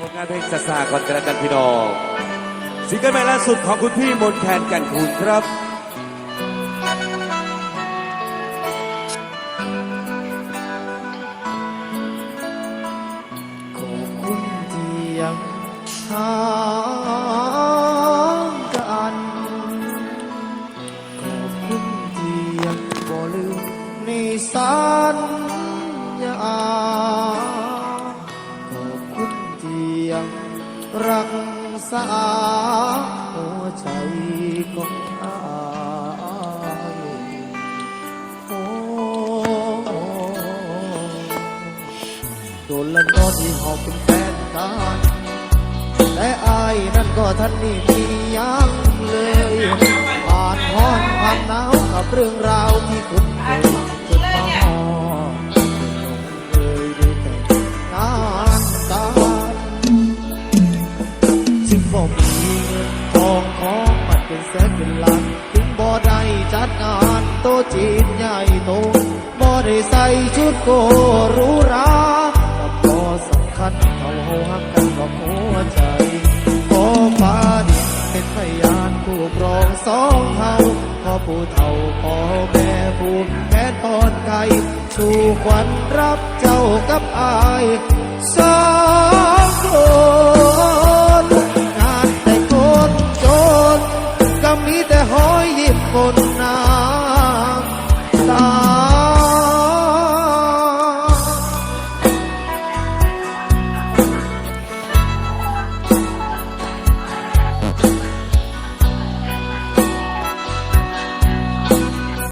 ผลงานเพลงซาซาก่อนกันแล้วกันพี่น้องซิงเกิลใหม่ล่าสุดของคุณพี่มนแคนกันคุณครับขอบคุณที่ยังหางกันขอบคุณที่ยังบ่ลืมในสัญ รักษาหัวใจของอายโอ้โดนล้วก็ที่หอบเป็นแฟนกันแต่อายนั่นก็ท่านนี่มียังเลยผ่านห้อนผ่านหนาวกับเรื่องราวที่คุณเคย มีทองของมันเป็นแสนเป็นล้านถึงบ่ได้จัดงานโตะจีนใหญ่โตบ่ได้ใส่ชุดโกรูหรากับพอสำคัญเอาหักกันกับหัวใจขอฟ้าดินเป็นพยานผู้ครองสองเฮาพ่อผู้เฒ่าพ่อแม่ผู้แทนตอนไกลสู่ขวัญรับเจ้ากับอายสอ อยยิบคนนาสา